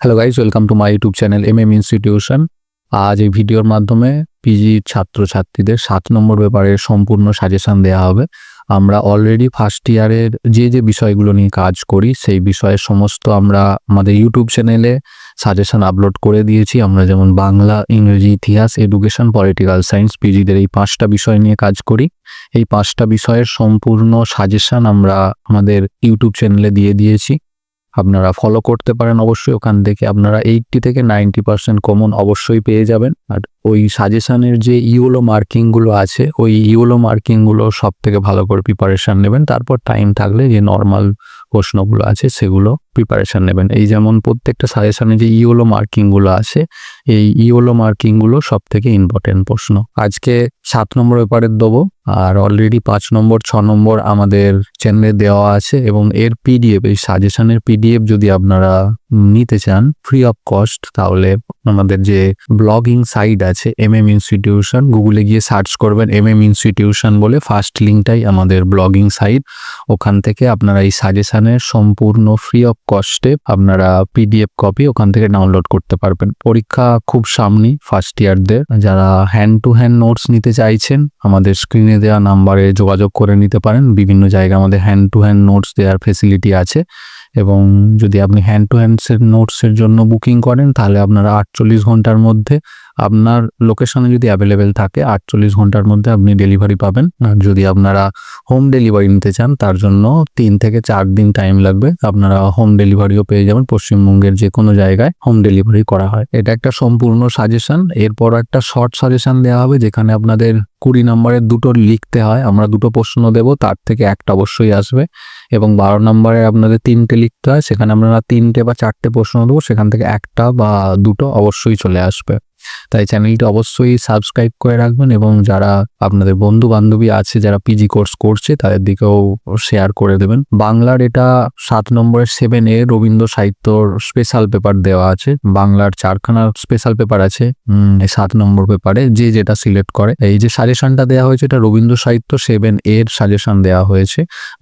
Hello guys welcome to my YouTube channel M M institution আজ এই ভিডিওর মাধ্যমে পিজি ছাত্রছাত্রীদের সাত নম্বর পেপারের সম্পূর্ণ সাজেশন দেওয়া হবে। আমরা অলরেডি ফার্স্ট ইয়ারের যে যে বিষয়গুলো নিয়ে কাজ করি, সেই বিষয়ের সমস্ত আমরা আমাদের ইউটিউব চ্যানেলে সাজেশন আপলোড করে দিয়েছি। আমরা যেমন বাংলা, ইংরেজি, ইতিহাস এডুকেশন পলিটিক্যাল সায়েন্স পিজিদের এই পাঁচটা বিষয় নিয়ে কাজ করি। এই পাঁচটা বিষয়ের সম্পূর্ণ সাজেশন আমরা আমাদের ইউটিউব চ্যানেলে দিয়ে দিয়েছি। আপনারা ফলো করতে পারেন অবশ্যই। ওখান থেকে আপনারা এইটটি থেকে নাইনটি পার্সেন্ট কমন অবশ্যই পেয়ে যাবেন। আর ওই সাজেশনের যে ইউলো মার্কিংগুলো আছে, ওই ইউলো মার্কিংগুলো সব থেকে ভালো করে প্রিপারেশান নেবেন। তারপর টাইম থাকলে যে নর্মাল প্রশ্নগুলো আছে, সেগুলো প্রিপারেশান নেবেন। এই যেমন প্রত্যেকটা সাজেশনে যে ইওলো মার্কিংগুলো আছে, এই ইওলো মার্কিংগুলো সব থেকে ইম্পর্টেন্ট প্রশ্ন। আজকে সাত নম্বর পেপারের দেবো, আর অলরেডি পাঁচ নম্বর, ছ নম্বর আমাদের চ্যানেলে দেওয়া আছে, এবং এর পিডিএফ এই সাজেশনের পিডিএফ যদি আপনারা নিতে চান ফ্রি অফ কস্ট তাহলে আমাদের যে ব্লগিং সাইট আছে এম এম ইনস্টিটিউশন গুগলে গিয়ে সার্চ করবেন এম এম ইনস্টিটিউশন বলে ফার্স্ট লিঙ্কটাই আমাদের ব্লগিং সাইট ওখান থেকে আপনারা এই সাজেশানের সম্পূর্ণ ফ্রি অফ কস্টে আপনারা পিডিএফ কপি ওখান থেকে ডাউনলোড করতে পারবেন। পরীক্ষা খুব সামনেই ফার্স্ট ইয়ারদের যারা হ্যান্ড টু হ্যান্ড নোটস নিতে চাইছেন, আমাদের স্ক্রিনে দেওয়া নাম্বারে যোগাযোগ করে নিতে পারেন। বিভিন্ন জায়গায় আমাদের হ্যান্ড টু হ্যান্ড নোটস দেওয়ার ফেসিলিটি আছে। এবং যদি আপনি হ্যান্ড টু হ্যান্ডসের নোটসের জন্য বুকিং করেন, তাহলে আপনারা আটচল্লিশ ঘণ্টার মধ্যে আপনার লোকেশনে যদি অ্যাভেলেবেল থাকে, আটচল্লিশ ঘণ্টার মধ্যে আপনি ডেলিভারি পাবেন। আর যদি আপনারা হোম ডেলিভারি নিতে চান, তার জন্য তিন থেকে চার দিন টাইম লাগবে। আপনারা হোম ডেলিভারিও পেয়ে যাবেন। পশ্চিমবঙ্গের যে কোনো জায়গায় হোম ডেলিভারি করা হয়। এটা একটা সম্পূর্ণ সাজেশন এরপর একটা শর্ট সাজেশন দেওয়া হবে, যেখানে আপনাদের কুড়ি নম্বরের দুটো লিখতে হয়। আমরা দুটো প্রশ্ন দেব, তার থেকে একটা অবশ্যই আসবে। এবং বারো নম্বরে আপনাদের তিনটে লিখতে হয়, সেখানে আপনারা তিনটে বা চারটে প্রশ্ন দেবো, সেখান থেকে একটা বা দুটো অবশ্যই চলে আসবে। তাই চ্যানেলটি অবশ্যই সাবস্ক্রাইব করে রাখবেন এবং যারা আপনাদের বন্ধু বান্ধবী আছে, যারা পিজি কোর্স করছে, তাদের দিকেও শেয়ার করে দেবেন। বাংলার এটা সাত নম্বরের সেভেন এ রবীন্দ্র সাহিত্যর স্পেশাল পেপার দেওয়া আছে। বাংলার চারখানা স্পেশাল পেপার আছে সাত নম্বর পেপারে যে যেটা সিলেক্ট করে। এই যে সাজেশনটা দেওয়া হয়েছে, এটা রবীন্দ্র সাহিত্য সেভেন এর সাজেশন দেওয়া হয়েছে।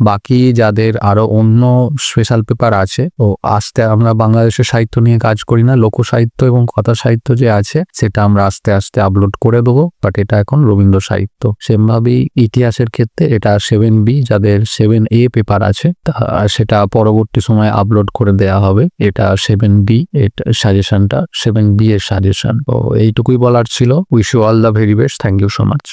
বাকি যাদের আরও অন্য স্পেশাল পেপার আছে, ও আস্তে আমরা বাংলাদেশের সাহিত্য নিয়ে কাজ করি না লোক সাহিত্য এবং কথা সাহিত্য যে আছে সেটা আমরা আস্তে আস্তে আপলোড করে দেবো বাট এটা এখন রবীন্দ্র সাহিত্য। সেমভাবেই ইতিহাসের ক্ষেত্রে এটা সেভেন বি যাদের সেভেন এ পেপার আছে সেটা পরবর্তী সময় আপলোড করে দেয়া হবে। এটা সেভেন বি এটা সাজেশনটা সেভেন বি এর সাজেশন তো এইটুকুই বলার ছিল। Wish you all the very best thank you so much